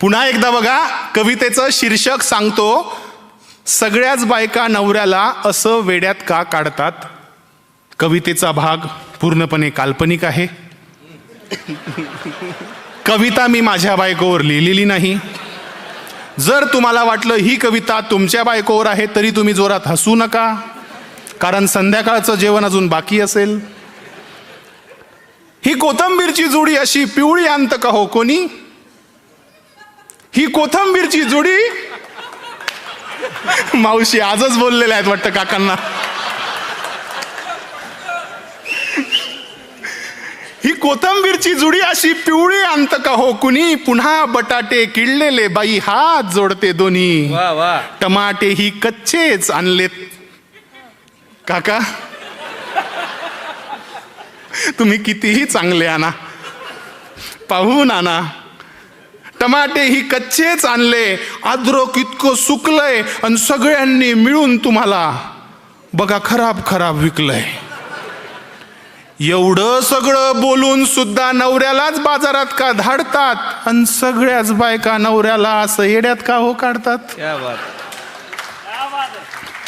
पुन्हा एकदा बघा कवितेचं शीर्षक सांगतो सगळ्याच बायका नवऱ्याला असं वेड्यात का काढतात? कवितेचा भाग पूर्णपणे काल्पनिक आहे. कविता मी माझ्या बायकोवर लिहिलेली नाही. जर तुम्हाला वाटलं ही कविता तुमच्या बायकोवर आहे तरी तुम्ही जोरात हसू नका कारण संध्याकाळचं जेवण अजून बाकी असेल. ही कोथंबीरची जुडी अशी पिवळी अंत का हो कोणी? ही कोथंबीरची जुडी? मावशी आजच बोललेल्या आहेत वाटतं काकांना. ही कोथंबीरची जुडी अशी पिवळी अंत का हो कुणी? पुन्हा बटाटे किडलेले बाई हात जोडते दोन्ही. टमाटे ही कच्चेच आणलेत. काका तुम्ही कितीही चांगले आणा. पाहून आणा. टमाटे ही कच्चेच आणले. अद्रक इतकं सुकलंय आणि सगळ्यांनी मिळून तुम्हाला बघा खराब खराब विकलंय. एवढं सगळं बोलून सुद्धा नवऱ्यालाच बाजारात का धाडतात आणि सगळ्याच बायका नवऱ्याला असं येड्यात का हो काढतात?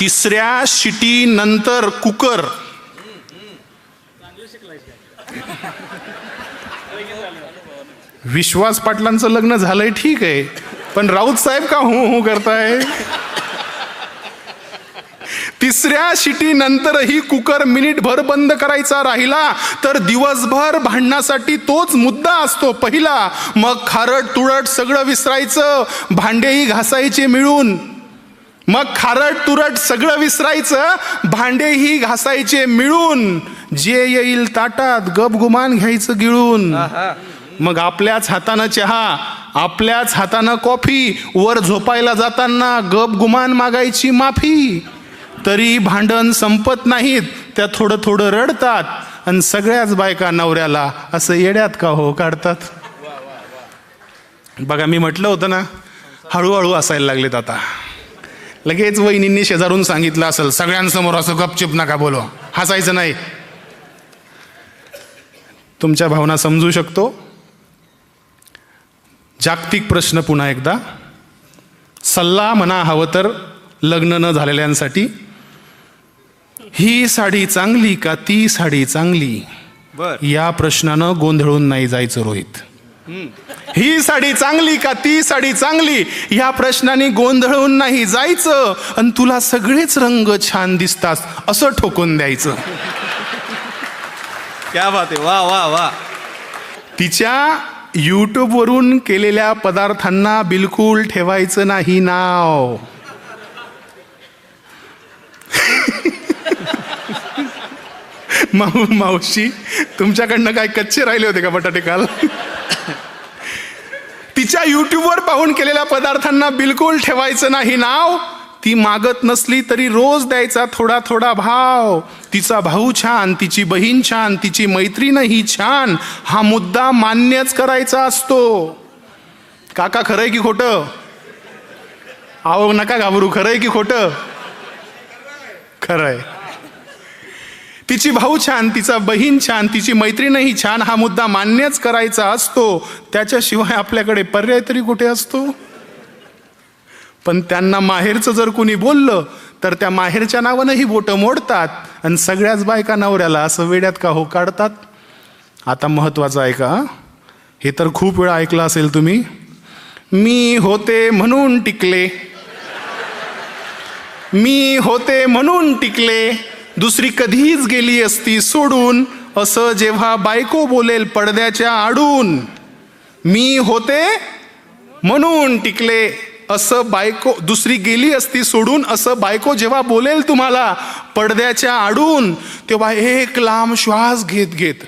तिसऱ्या शिटी नंतर कुकर. विश्वास पाटलांचं लग्न झालंय ठीक आहे पण राऊत साहेब का हू हू करताय? तिसऱ्या शिटी नंतरही कुकर मिनिटभर बंद करायचा राहिला तर दिवसभर भांडण्यासाठी तोच मुद्दा असतो पहिला. मग खारट तुरट सगळं विसरायचं भांडेही घासायचे मिळून. मग खारट तुरट सगळं विसरायचं. भांडेही घासायचे मिळून. जे येईल ताटात गपगुमान घ्यायचं गिळून. मग आपल्याच हातानं चहा आपल्याच हातानं कॉफी वर झोपायला जाताना गपगुमान मागायची माफी. तरी भांडण संपत नाहीत त्या थोडं थोडं रडतात. आणि सगळ्याच बायका नवऱ्याला असं येड्यात का हो काढतात? बघा मी म्हटलं होतं ना हळूहळू असायला लागलेत आता. लगेच वहिनींनी शेजारून सांगितलं असेल सगळ्यांसमोर असं गपचिप नका बोलो. हसायचं नाही. तुमच्या भावना समजू शकतो. जागतिक प्रश्न पुन्हा एकदा. सल्ला म्हणा हवं तर लग्न न झालेल्यांसाठी. ही साडी चांगली का ती साडी चांगली? या प्रश्नानं गोंधळून नाही जायचं रोहित. ही साडी चांगली का ती साडी चांगली? या प्रश्नाने गोंधळून नाही जायचं. आणि तुला सगळेच रंग छान दिसतात. असं ठोकून द्यायचं. क्या बात आहे. वा वा वा तिच्या यूट्यूबवरून केलेल्या पदार्थांना बिलकुल ठेवायचं नाही नाव. माऊ मावशी तुमच्याकडनं काय कच्चे राहिले होते का बटाटे काल? तिच्या युट्यूबवर पाहून केलेल्या पदार्थांना बिलकुल ठेवायचं नाही नाव. ती मागत नसली तरी रोज द्यायचा थोडा थोडा भाव. तिचा भाऊ छान तिची बहीण छान तिची मैत्रीणही छान. हा मुद्दा मान्यच करायचा असतो. काका खरंय की खोटं? आहो नका घाबरू खरंय की खोटं? खरंय. तिची भाऊ छान तिचा बहीण छान तिची मैत्रीणही छान हा मुद्दा मान्यच करायचा असतो. त्याच्याशिवाय आपल्याकडे पर्याय तरी कुठे असतो? पण त्यांना माहेरचं जर कुणी बोललं तर त्या माहेरच्या नावानंही बोटं मोडतात आणि सगळ्याच बायका नवऱ्याला असं वेड्यात का हो काढतात? आता महत्वाचं आहे का? हे तर खूप वेळा ऐकलं असेल तुम्ही. मी होते म्हणून टिकले. मी होते म्हणून टिकले. दुसरी कधीच गेली असती सोडून. असं जेव्हा बायको बोलेल पडद्याच्या आडून. मी होते म्हणून टिकले. असं बायको दुसरी गेली असती सोडून. असं बायको जेव्हा बोलेल तुम्हाला पडद्याच्या आडून तेव्हा एक लांब श्वास घेत घेत.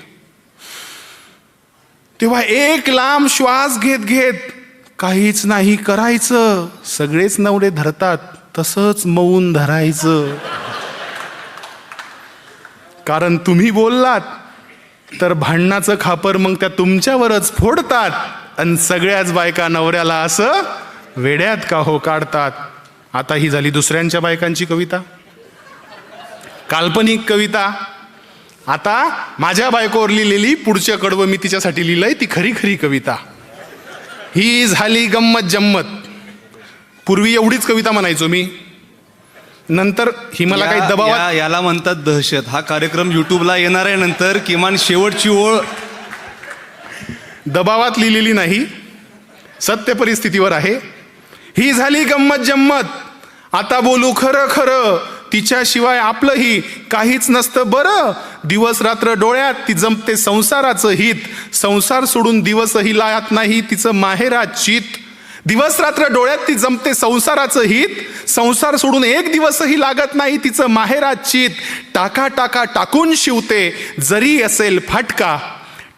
तेव्हा एक लांब श्वास घेत घेत काहीच नाही करायचं. सगळेच नवरे धरतात तसंच मौन धरायचं. कारण तुम्ही बोललात. तर भांडणाचं खापर मग त्या तुमच्यावरच फोडतात आणि सगळ्याच बायका नवऱ्याला असं वेड्यात का हो काढतात. आता ही झाली दुसऱ्यांच्या बायकांची कविता. काल्पनिक कविता. आता माझ्या बायकोवर लिहिलेली पुढच्या कडवं मी तिच्यासाठी लिहिलंय ती खरी खरी कविता. ही झाली गंमत जम्मत. पूर्वी एवढीच कविता म्हणायचो मी. नंतर ही मला काही या- दबावात या- याला म्हणतात दहशत. हा कार्यक्रम युट्यूबला येणार आहे नंतर किमान शेवटची ओळ दबावात लिहिलेली नाही. सत्य परिस्थितीवर आहे. ही झाली गंमत जम्मत. आता बोलू खरं खरं. तिच्याशिवाय आपलंही काहीच नसतं बरं. दिवस रात्र डोळ्यात ती जमते संसाराचं हित. संसार सोडून दिवसही लायात नाही तिचं माहेरात चित. दिवस रात्र डोळ्यात ती जमते संसाराचं हित. संसार सोडून एक दिवसही लागत नाही तिचं माहेरात चित. टाका टाका टाकून शिवते जरी असेल फाटका.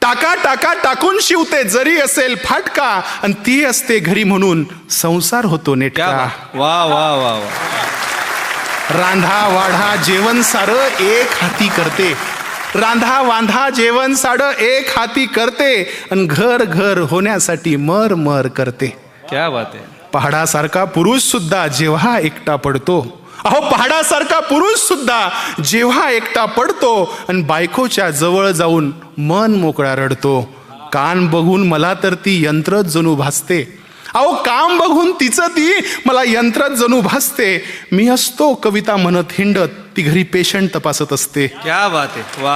टाका टाका टाकून शिवते जरी असेल फाटका. आणि ती असते घरी म्हणून संसार होतो नेटका. वा वा वा वा. रांधा वाढा जेवण सारं एक हाती करते. रांधा वांधा जेवण साडं एक हाती करते. आणि घर घर होण्यासाठी मर मर करते. क्या बात आहे पहाडासारखा पुरुष सुद्धा जेव्हा एकटा पडतो अहो पहाडासारखा पुरुष सुद्धा जेव्हा एकटा पडतो आणि बायकोच्या जवळ जाऊन मन मोकळा रडतो. कान बघून मला तर ती यंत्रच जणू भासते. अहो काम बघून तिचं ती मला यंत्रच जणू भासते. मी असतो कविता म्हणत हिंडत ती घरी पेशंट तपासत असते. क्या बात आहे वा